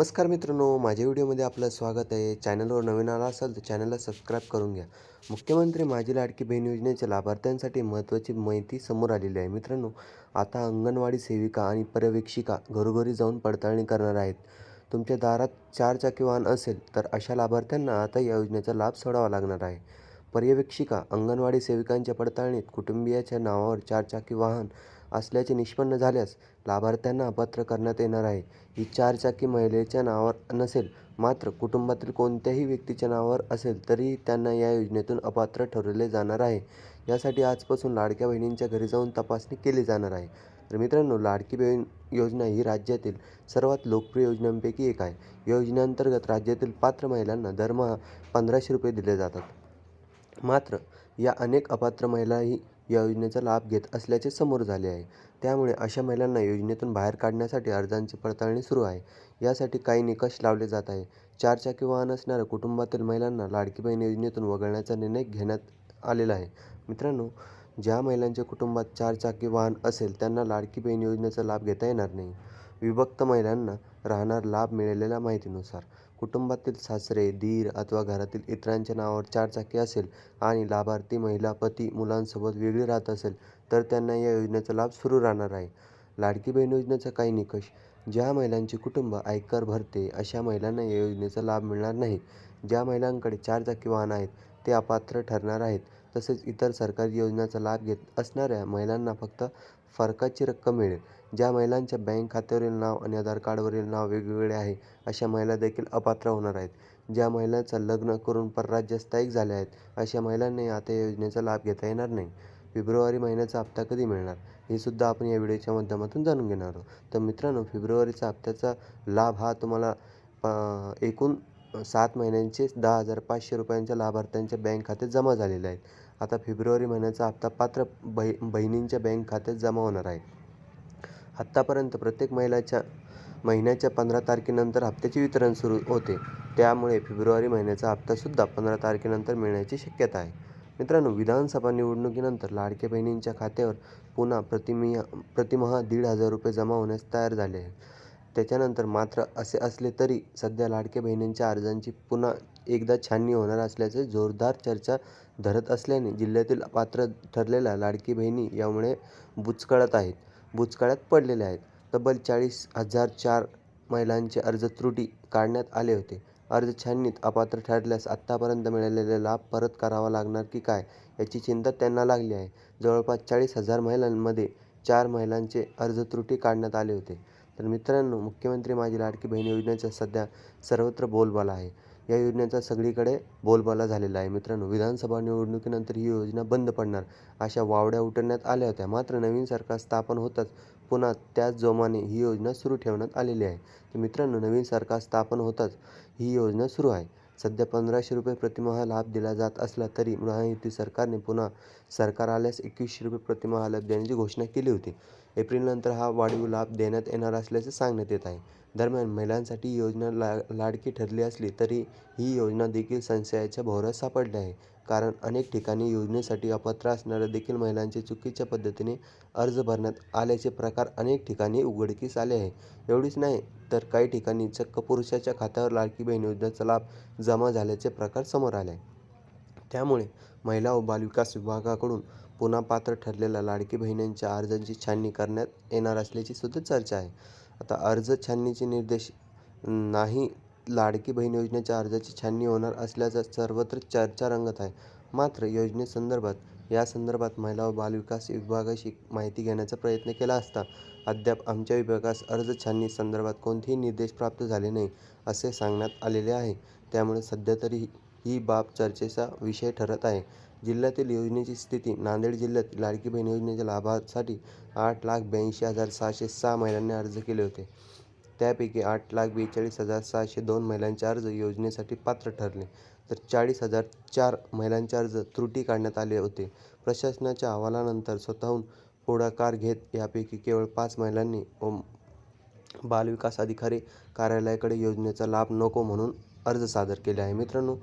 नमस्कार मित्रांनो माझ्या व्हिडिओमध्ये आपलं स्वागत आहे. चॅनलवर नवीन आला असाल तर चॅनलला सबस्क्राईब करून घ्या. मुख्यमंत्री माझी लाडकी बहीण योजनेच्या लाभार्थ्यांसाठी महत्त्वाची माहिती समोर आलेली आहे. मित्रांनो आता अंगणवाडी सेविका आणि पर्यवेक्षिका घरोघरी जाऊन पडताळणी करणार आहेत. तुमच्या दारात चार चाकी वाहन असेल तर अशा लाभार्थ्यांना आता या योजनेचा लाभ सोडावा लागणार आहे. पर्यवेक्षिका अंगणवाडी सेविकांच्या पडताळणीत कुटुंबियाच्या नावावर चारचाकी वाहन असल्याचे निष्पन्न झाल्यास लाभार्थ्यांना अपात्र करण्यात येणार आहे. ही चारचाकी महिलेच्या नावावर नसेल मात्र कुटुंबातील कोणत्याही व्यक्तीच्या नावावर असेल तरीही त्यांना या योजनेतून अपात्र ठरवले जाणार आहे. यासाठी आजपासून लाडक्या बहिणींच्या घरी जाऊन तपासणी केली जाणार आहे. तर मित्रांनो लाडकी बहीण योजना ही राज्यातील सर्वात लोकप्रिय योजनांपैकी एक आहे. या योजनेअंतर्गत राज्यातील पात्र महिलांना दरमहा पंधराशे रुपये दिले जातात. मात्र या अनेक अपात्र महिलाही या योजनेचा लाभ घेत असल्याचे समोर झाले आहे. त्यामुळे अशा महिलांना योजनेतून बाहेर काढण्यासाठी अर्जांची पडताळणी सुरू आहे. यासाठी काही निकष लावले जात आहे चारचाकी वाहन असणाऱ्या कुटुंबातील महिलांना लाडकी बहीण योजनेतून वगळण्याचा निर्णय घेण्यात आलेला आहे. मित्रांनो ज्या महिलांच्या कुटुंबात चारचाकी वाहन असेल त्यांना लाडकी बहीण योजनेचा लाभ घेता येणार नाही. विभक्त महिलांना राहणार लाभ मिळालेल्या माहितीनुसार कुटुंबातील सासरे धीर अथवा घरातील इतरांच्या नावावर चारचाकी असेल आणि लाभार्थी महिला पती मुलांसोबत वेगळी राहत असेल तर त्यांना या योजनेचा लाभ सुरू राहणार आहे. लाडकी बहीण योजनेचा काही निकष ज्या महिलांचे कुटुंब आयकर भरते अशा महिलांना या योजनेचा लाभ मिळणार नाही. ज्या महिलांकडे चारचाकी वाहन आहेत ते अपात्र ठरणार आहेत. तसेच इतर सरकारी योजनांचा लाभ घेत असणाऱ्या महिलांना फक्त फरकाची रक्कम मिळेल. ज्या महिलांच्या बँक खात्यावरील नाव आणि आधार कार्डवरील नाव वेगवेगळे आहे अशा महिला देखील अपात्र होणार आहेत. ज्या महिलांचं लग्न करून परराज्यात स्थायिक झाल्या आहेत अशा महिलांनाही आता या योजनेचा लाभ घेता येणार नाही. फेब्रुवारी महिन्याचा हप्ता कधी मिळणार? हे सुद्धा आपण या व्हिडिओच्या माध्यमातून जाणून घेणार आहोत. तर मित्रांनो फेब्रुवारीचा हप्त्याचा लाभ हा तुम्हाला प एकूण सात महिन्यांचे दहा हजार पाचशे रुपयांच्या लाभार्थ्यांच्या बँक खात्यात जमा झालेले आहेत. आता फेब्रुवारी महिन्याचा हप्ता पात्र बहि बहिणींच्या बँक खात्यात जमा होणार आहे. आत्तापर्यंत प्रत्येक महिलाच्या महिन्याच्या पंधरा तारखेनंतर हप्त्याचे वितरण सुरू होते. त्यामुळे फेब्रुवारी महिन्याचा हप्तासुद्धा पंधरा तारखेनंतर मिळण्याची शक्यता आहे. मित्रांनो विधानसभा निवडणुकीनंतर लाडक्या बहिणींच्या खात्यावर पुन्हा प्रतिमिया प्रतिमहा दीड हजार रुपये जमा होण्यास तयार झाले आहे त्याच्यानंतर मात्र असे असले तरी सध्या लाडक्या बहिणींच्या अर्जांची पुन्हा एकदा छाननी होणार असल्याचे जोरदार चर्चा धरत असल्याने जिल्ह्यातील पात्र ठरलेल्या लाडकी बहिणी यामुळे बुचकळत आहेत. भूतकाळात पडलेल्या आहेत. तब्बल चाळीस हजार चार महिलांचे अर्ज त्रुटी काढण्यात आले होते. अर्ज छाननीत अपात्र ठरल्यास आत्तापर्यंत मिळालेले लाभ परत करावा लागणार की काय याची चिंता त्यांना लागली आहे. जवळपास चाळीस हजार महिलांमध्ये चार महिलांचे अर्ज त्रुटी काढण्यात आले होते. तर मित्रांनो मुख्यमंत्री माझी लाडकी बहीण योजनेचा सध्या सर्वत्र बोलबाला आहे. या योजनेचा सगळीकडे बोलबाला झालेला आहे. मित्रांनो विधानसभा निवडणुकीनंतर ही योजना बंद पडणार. अशा वावड्या उठवण्यात आल्या होत्या. मात्र नवीन सरकार स्थापन होताच पुन्हा त्याच जोमाने ही योजना सुरू ठेवण्यात आलेली आहे. तर मित्रांनो नवीन सरकार स्थापन होताच ही योजना सुरू आहे. सध्या पंधराशे रुपये प्रतिमाह लाभ दिला जात असला तरी महायुती सरकारने पुन्हा सरकार आल्यास एकवीसशे रुपये प्रतिमाह लाभ देण्याची घोषणा केली होती. एप्रिलनंतर हा वाढीव लाभ देण्यात येणार असल्याचे सांगण्यात येत आहे. दरम्यान महिलांसाठी ही योजना ला लाडकी ठरली असली तरी ही योजना देखील संशयाच्या भोवऱ्यात सापडली आहे. कारण अनेक ठिकाणी योजनेसाठी अपात्र असणाऱ्या देखील महिलांचे चुकीच्या पद्धतीने अर्ज भरण्यात आल्याचे प्रकार अनेक ठिकाणी उघडकीस आले आहे. एवढीच नाही तर काही ठिकाणी चक्क पुरुषाच्या खात्यावर लाडकी बहीण योजनेचा लाभ जमा झाल्याचे प्रकार समोर आले आहे. त्यामुळे महिला व बालविकास विभागाकडून पुन्हा पात्र ठरलेल्या लाडकी बहिणींच्या अर्जांची छाननी करण्यात येणार असल्याची सुद्धा चर्चा आहे. आता अर्ज छाननीचे निर्देश नाही लाडकी बहीण योजनेच्या अर्जाची छाननी होणार असल्याचा सर्वत्र चर्चा रंगत आहे. मात्र योजनेसंदर्भात या संदर्भात महिला व बालविकास विभागाशी माहिती घेण्याचा प्रयत्न केला असता अद्याप आमच्या विभागास अर्ज छाननी संदर्भात कोणतेही निर्देश प्राप्त झाले नाही असे सांगण्यात आलेले आहे. त्यामुळे सध्या तरी ही बाब चर्चेचा विषय ठरत आहे. जिल्ह्यातील योजनेची स्थिती नांदेड जिल्ह्यात लाडकी बहीण योजनेच्या लाभासाठी आठ लाख ब्याऐंशी हजार सहाशे सहा महिलांनी अर्ज केले होते. त्यापैकी आठ लाख बेचाळीस हजार सहाशे दोन महिलांचे अर्ज योजनेसाठी पात्र ठरले. तर चाळीस हजार चार महिलांचे अर्ज त्रुटी काढण्यात आले होते. प्रशासनाच्या अहवालानंतर स्वतःहून पुढाकार घेत यापैकी केवळ पाच महिलांनी व बालविकास अधिकारी कार्यालयाकडे योजनेचा लाभ नको म्हणून अर्ज सादर केले आहे. मित्रांनो